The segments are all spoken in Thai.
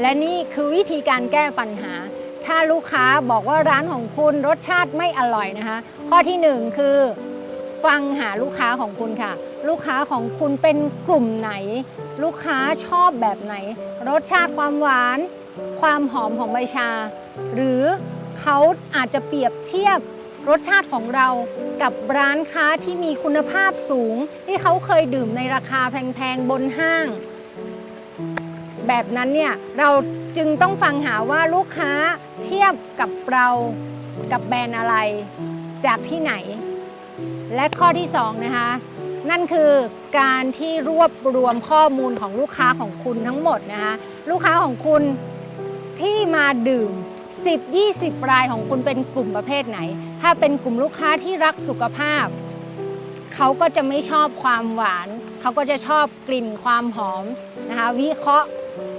และนี่คือวิธีการแก้ปัญหา ถ้าลูกค้าบอกว่าร้านของคุณรสชาติไม่อร่อยนะคะ ข้อที่หนึ่งคือ ฟังหาลูกค้าของคุณค่ะ ลูกค้าของคุณเป็นกลุ่มไหน ลูกค้าชอบแบบไหน รสชาติความหวาน ความหอมของใบชา หรือเขาอาจจะเปรียบเทียบรสชาติของเรากับร้านค้าที่มีคุณภาพสูง ที่เขาเคยดื่มในราคาแพงๆบนห้าง แบบนั้นเนี่ยเราจึงต้องฟังหาว่าลูกค้าเทียบกับเรากับแบรนด์อะไร จากที่ไหน และข้อที่สองนะคะนั่นคือการที่รวบรวมข้อมูลของลูกค้าของคุณทั้งหมดนะคะลูกค้าของคุณที่มาดื่ม 10-20 รายของคุณเป็นกลุ่มประเภทไหน ถ้าเป็นกลุ่มลูกค้าที่รักสุขภาพ เขาก็จะไม่ชอบความหวาน เขาก็จะชอบกลิ่นความหอมนะคะวิเคราะห์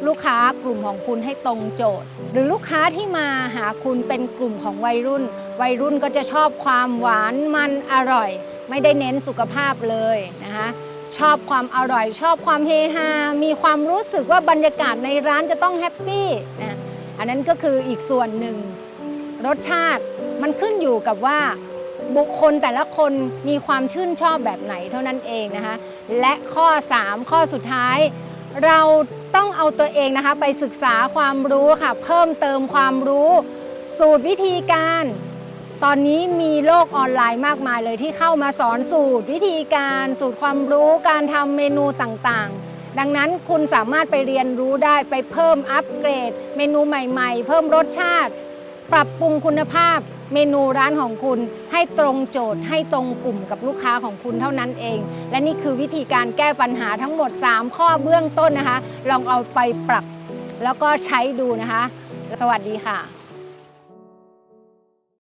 ลูกค้ากลุ่มของคุณให้ตรงโจทย์ หรือลูกค้าที่มาหาคุณเป็นกลุ่มของวัยรุ่น วัยรุ่นก็จะชอบความหวานมันอร่อย ไม่ได้เน้นสุขภาพเลยนะคะชอบความอร่อย ชอบความเฮฮา มีความรู้สึกว่าบรรยากาศในร้านจะต้องแฮปปี้นะอันนั้นก็คืออีกส่วนหนึ่ง รสชาติมันขึ้นอยู่กับว่าบุคคลแต่ละคนมีความชื่นชอบแบบไหนเท่านั้นเองนะคะและข้อ 3 ข้อสุดท้าย เราต้องเอาตัวเองนะคะไปศึกษาความรู้ค่ะเพิ่มเติมความรู้ สูตรวิธีการ ตอนนี้มีโลกออนไลน์มากมายเลยที่เข้ามาสอนสูตรวิธีการสูตรความรู้การทำเมนูต่างๆ ดังนั้นคุณสามารถไปเรียนรู้ได้ไปเพิ่มอัปเกรด เมนูใหม่ ๆ เพิ่มรสชาติ ปรับปรุงคุณภาพ เมนูร้านของคุณให้ตรงโจทย์ให้ตรงกลุ่มกับลูกค้าของคุณเท่านั้นเอง และนี่คือวิธีการแก้ปัญหาทั้งหมด 3 ข้อเบื้องต้นนะคะ ลองเอาไปปรับแล้วก็ใช้ดูนะคะ สวัสดีค่ะ